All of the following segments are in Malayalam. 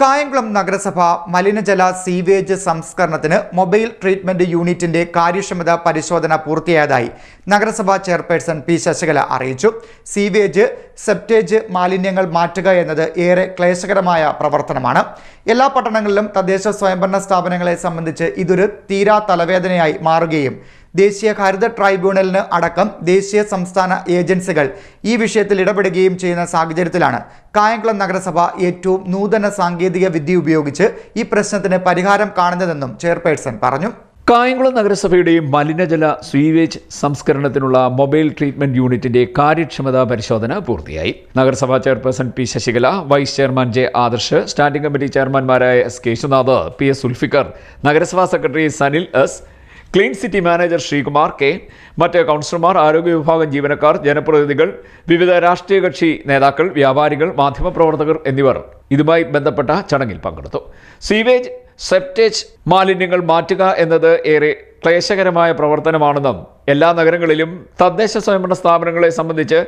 കായംകുളം നഗരസഭ മലിനജല സീവേജ് സംസ്കരണത്തിന് മൊബൈൽ ട്രീറ്റ്മെന്റ് യൂണിറ്റിന്റെ കാര്യക്ഷമത പരിശോധന പൂർത്തിയായതായി നഗരസഭാ ചെയർപേഴ്സൺ പി ശശികല അറിയിച്ചു. സീവേജ് സെപ്റ്റേജ് മാലിന്യങ്ങൾ മാറ്റുക എന്നത് ഏറെ ക്ലേശകരമായ പ്രവർത്തനമാണ്. എല്ലാ പട്ടണങ്ങളിലും തദ്ദേശ സ്വയംഭരണ സ്ഥാപനങ്ങളെ സംബന്ധിച്ച് ഇതൊരു തീരാ തലവേദനയായി മാറുകയും ദേശീയ ഹരിത ട്രൈബ്യൂണലിന് അടക്കം ദേശീയ സംസ്ഥാന ഏജൻസികൾ ഈ വിഷയത്തിൽ ഇടപെടുകയും ചെയ്യുന്ന സാഹചര്യത്തിലാണ്. കായംകുളം നഗരസഭ ഏറ്റവും നൂതന സാങ്കേതിക വിദ്യ ഉപയോഗിച്ച് ഈ പ്രശ്നത്തിന് പരിഹാരം കാണുന്നതെന്നും ചെയർപേഴ്സൺ പറഞ്ഞു. കായംകുളം നഗരസഭയുടെ മലിനജല സ്വീവേജ് സംസ്കരണത്തിനുള്ള മൊബൈൽ ട്രീറ്റ്മെന്റ് യൂണിറ്റിന്റെ കാര്യക്ഷമതാ പരിശോധന പൂർത്തിയായി. നഗരസഭാ chairperson P Sasikala vice chairman J Adarsh standing committee ചെയർമാൻമാരായ S Keshunath P S Sulfikar നഗരസഭാ secretary Sanil S clean city manager Sreekumar K. മറ്റ് കൗൺസിലർമാർ ആരോഗ്യ വിഭാഗം ജീവനക്കാർ ജനപ്രതിനിധികൾ വിവിധ രാഷ്ട്രീയ കക്ഷി നേതാക്കൾ വ്യാപാരികൾ മാധ്യമപ്രവർത്തകർ എന്നിവർ ഇതുമായി ബന്ധപ്പെട്ട ചടങ്ങിൽ പങ്കെടുത്തു. സീവേജ് സെപ്റ്റേജ് മാലിന്യങ്ങൾ മാറ്റുക എന്നത് ഏറെ ക്ലേശകരമായ പ്രവർത്തനമാണെന്നും എല്ലാ നഗരങ്ങളിലും തദ്ദേശ സ്വയംഭരണ സ്ഥാപനങ്ങളെ സംബന്ധിച്ച്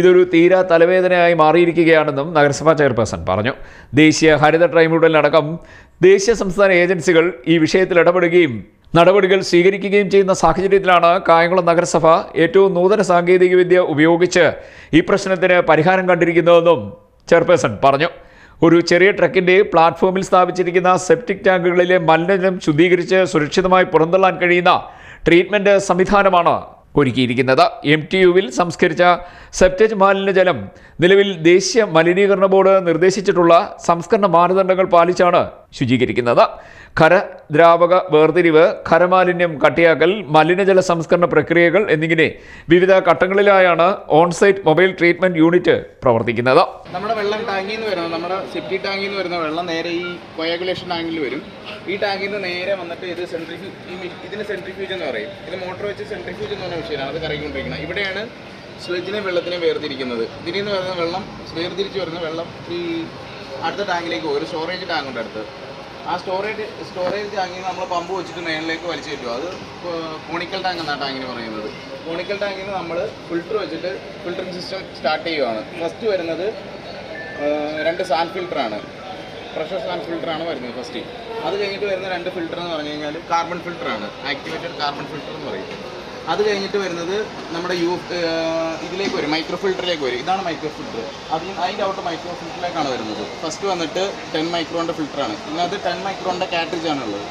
ഇതൊരു തീരാ തലവേദനയായി മാറിയിരിക്കുകയാണെന്നും നഗരസഭാ ചെയർപേഴ്സൺ പറഞ്ഞു. ദേശീയ ഹരിത ട്രൈബ്യൂണലിനടക്കം ദേശീയ സംസ്ഥാന ഏജൻസികൾ ഈ വിഷയത്തിൽ ഇടപെടുകയും നടപടികൾ സ്വീകരിക്കുകയും ചെയ്യുന്ന സാഹചര്യത്തിലാണ് കായംകുളം നഗരസഭ ഏറ്റവും നൂതന സാങ്കേതികവിദ്യ ഉപയോഗിച്ച് ഈ പ്രശ്നത്തിന് പരിഹാരം കണ്ടിരിക്കുന്നതെന്നും ചെയർപേഴ്സൺ പറഞ്ഞു. ഒരു ചെറിയ ട്രക്കിന്റെ പ്ലാറ്റ്ഫോമിൽ സ്ഥാപിച്ചിരിക്കുന്ന സെപ്റ്റിക് ടാങ്കുകളിലെ മലിനജലം ശുദ്ധീകരിച്ച് സുരക്ഷിതമായി പുറന്തള്ളാൻ കഴിയുന്ന ട്രീറ്റ്മെന്റ് സംവിധാനമാണ് ഒരുക്കിയിരിക്കുന്നത്. എം ടി യുവിൽ സംസ്കരിച്ച സെപ്റ്റേജ് മാലിന്യജലം നിലവിൽ ദേശീയ മലിനീകരണ ബോർഡ് നിർദ്ദേശിച്ചിട്ടുള്ള സംസ്കരണ മാനദണ്ഡങ്ങൾ പാലിച്ചാണ് ശുചീകരിക്കുന്നത്. ഖരദ്രാവക വേർതിരിവ് ഖരമാലിന്യം കട്ടിയാക്കൽ മലിനജല സംസ്കരണ പ്രക്രിയകൾ എന്നിങ്ങനെ വിവിധ ഘട്ടങ്ങളിലായാണ് ഓൺസൈറ്റ് മൊബൈൽ ട്രീറ്റ്മെന്റ് യൂണിറ്റ് പ്രവർത്തിക്കുന്നത്. നമ്മുടെ വെള്ളം ടാങ്കിൽ നിന്ന് വരുന്നത് നമ്മുടെ സെപ്റ്റി ടാങ്കിൽ നിന്ന് വരുന്ന വെള്ളം നേരെ ഈ കൊയാഗുലേഷൻ ടാങ്കിൽ വരും. ഈ ടാങ്കിൽ നിന്ന് നേരെ വന്നിട്ട് ഇത് സെൻട്രിഫ്യൂ ഇതിന് സെൻട്രിഫ്യൂജ് എന്ന് പറയും. ഇത് മോട്ടോർ വെച്ച് സെൻട്രിഫ്യൂജ് എന്ന് പറഞ്ഞ വിഷയമാണ്. അത് കറങ്ങിക്കൊണ്ടിരിക്കുന്നത്. ഇവിടെയാണ് സ്ലെജിനെ വെള്ളത്തിനെ വേർതിരിക്കുന്നത്. ഇതിൽ നിന്ന് വരുന്ന വെള്ളം വേർതിരിച്ച് വരുന്ന വെള്ളം ഈ അടുത്ത ടാങ്കിലേക്ക് ഒരു സ്റ്റോറേജ് ടാങ്ക് ഉണ്ട് അടുത്ത്. ആ സ്റ്റോറേജ് സ്റ്റോറേജ് ടാങ്കിൽ നമ്മൾ പമ്പ് വെച്ചിട്ട് മേളിലേക്ക് വലിച്ചു കയറ്റും. അത് കോണിക്കൽ ടാങ്ക് എന്നാണ് ടാങ്കിന് പറയുന്നത്. കോണിക്കൽ ടാങ്കിൽ നമ്മൾ ഫിൽറ്റർ വെച്ചിട്ട് ഫിൽറ്ററിംഗ് സിസ്റ്റം സ്റ്റാർട്ട് ചെയ്യുവാണ്. ഫസ്റ്റ് വരുന്നത് രണ്ട് സാൻ ഫിൽറ്ററാണ് പ്രഷർ സാൻ ഫിൽറ്ററാണ് വരുന്നത് ഫസ്റ്റ് അത് കഴിഞ്ഞിട്ട് വരുന്ന രണ്ട് ഫിൽറ്റർ എന്ന് പറഞ്ഞു കഴിഞ്ഞാൽ കാർബൺ ഫിൽറ്ററാണ് ആക്ടിവേറ്റഡ് കാർബൺ ഫിൽറ്റർ എന്ന് പറയും. അത് കഴിഞ്ഞിട്ട് വരുന്നത് നമ്മുടെ യു ഇതിലേക്ക് വരും മൈക്രോ ഫിൽറ്ററിലേക്ക് വരും. ഇതാണ് മൈക്രോ ഫിൽറ്റർ അതിൽ അതിന്റെ ഔട്ട് മൈക്രോ ഫിൽറ്ററിലേക്കാണ് വരുന്നത്. ഫസ്റ്റ് വന്നിട്ട് ടെൻ മൈക്രോണിന്റെ ഫിൽറ്ററാണ് ഇതിനകത്ത് ടെൻ മൈക്രോണിന്റെ കാട്രിജ് ആണ് ഉള്ളത്.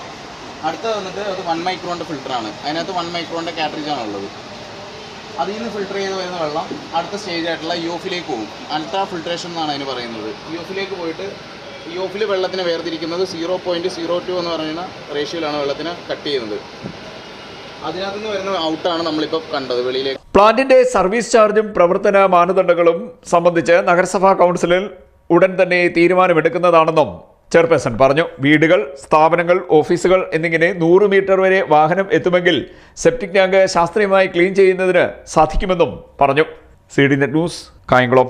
അടുത്ത വന്നിട്ട് അത് വൺ മൈക്രോണിന്റെ ഫിൽറ്ററാണ് അതിനകത്ത് വൺ മൈക്രോണിന്റെ കാട്രിജ് ആണ് ഉള്ളത്. അതിൽ നിന്ന് ഫിൽട്ടർ ചെയ്ത് വരുന്ന വെള്ളം അടുത്ത സ്റ്റേജ് ആയിട്ടുള്ള യോഫിലേക്ക് പോകും. അൾട്രാ ഫിൽട്രേഷൻ എന്നാണ് അതിന് പറയുന്നത്. യോഫിലേക്ക് പോയിട്ട് യോഫിൽ വെള്ളത്തിനെ വേർതിരിക്കുന്നത് സീറോ പോയിന്റ് സീറോ ടു എന്ന് പറയുന്ന റേഷ്യോയിലാണ് വെള്ളത്തിനെ കട്ട് ചെയ്യുന്നത്. വരുന്ന ഔട്ടാണ് നമ്മളിപ്പോൾ കണ്ടത് വെളിയിലേക്ക്. പ്ലാന്റിന്റെ സർവീസ് ചാർജും പ്രവർത്തന മാനദണ്ഡങ്ങളും സംബന്ധിച്ച് നഗരസഭാ കൗൺസിലിൽ ഉടൻ തന്നെ തീരുമാനമെടുക്കുന്നതാണെന്നും ചെയർപേഴ്സൺ പറഞ്ഞു. വീടുകൾ സ്ഥാപനങ്ങൾ ഓഫീസുകൾ എന്നിങ്ങനെ നൂറ് മീറ്റർ വരെ വാഹനം എത്തുമെങ്കിൽ സെപ്റ്റിക് ടാങ്ക് ശാസ്ത്രീയമായി ക്ലീൻ ചെയ്യുന്നതിന് സാധിക്കുമെന്നും പറഞ്ഞു. C D net news Kayamkulam.